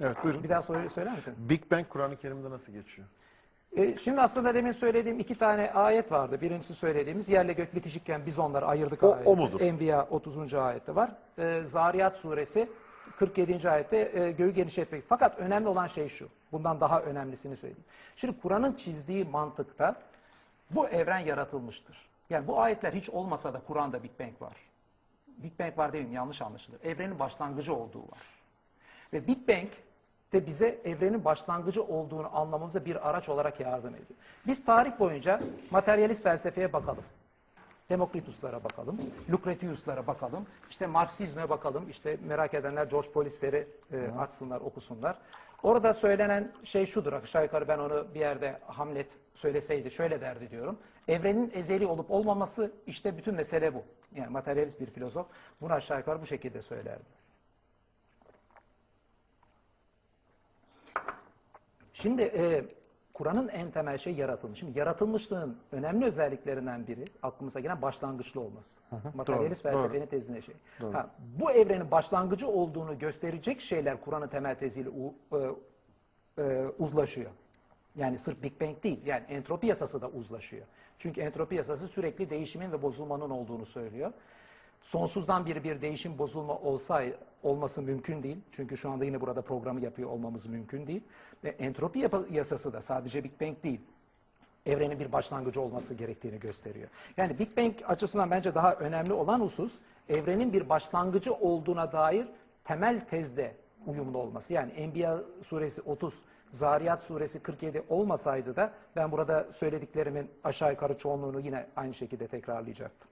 Evet buyurun. Bir daha söyle, söyler misin? Big Bang Kur'an-ı Kerim'de nasıl geçiyor? E, şimdi aslında demin söylediğim iki tane ayet vardı. Birincisi söylediğimiz yerle gök bitişikken biz onları ayırdık O- o mudur? Enbiya 30. ayette var. E, Zariyat suresi 47. ayette e, göğü genişletmek. Fakat önemli olan şey şu. Bundan daha önemlisini söyleyeyim. Şimdi Kur'an'ın çizdiği mantıkta bu evren yaratılmıştır. Yani bu ayetler hiç olmasa da Kur'an'da Big Bang var. Big Bang var demeyeyim yanlış anlaşılır. Evrenin başlangıcı olduğu var. Ve Big Bang de bize evrenin başlangıcı olduğunu anlamamıza bir araç olarak yardım ediyor. Biz tarih boyunca materyalist felsefeye bakalım. Demokrituslara bakalım, Lucretius'lara bakalım, işte Marksizme bakalım, işte merak edenler George Polisleri e, açsınlar, okusunlar. Orada söylenen şey şudur, aşağı yukarı ben onu bir yerde Hamlet söyleseydi şöyle derdi diyorum. Evrenin ezeli olup olmaması işte bütün mesele bu. Yani materyalist bir filozof bunu aşağı yukarı bu şekilde söylerdi. Şimdi e, Kur'an'ın en temel şey yaratılmış. Şimdi yaratılmışlığın önemli özelliklerinden biri aklımıza gelen başlangıçlı olması. Materyalist doğru, felsefenin tezine şey. Ha, bu evrenin başlangıcı olduğunu gösterecek şeyler Kur'an'ın temel teziyle u- e, e, uzlaşıyor. Yani sırf Big Bang değil, yani entropi yasası da uzlaşıyor. Çünkü entropi yasası sürekli değişimin ve bozulmanın olduğunu söylüyor. Sonsuzdan biri bir değişim bozulma olsa olması mümkün değil. Çünkü şu anda yine burada programı yapıyor olmamız mümkün değil. Ve entropi yasası da sadece Big Bang değil. Evrenin bir başlangıcı olması gerektiğini gösteriyor. Yani Big Bang açısından bence daha önemli olan husus evrenin bir başlangıcı olduğuna dair temel tezde uyumlu olması. Yani Enbiya suresi 30, Zariyat suresi 47 olmasaydı da ben burada söylediklerimin aşağı yukarı çoğunluğunu yine aynı şekilde tekrarlayacaktım.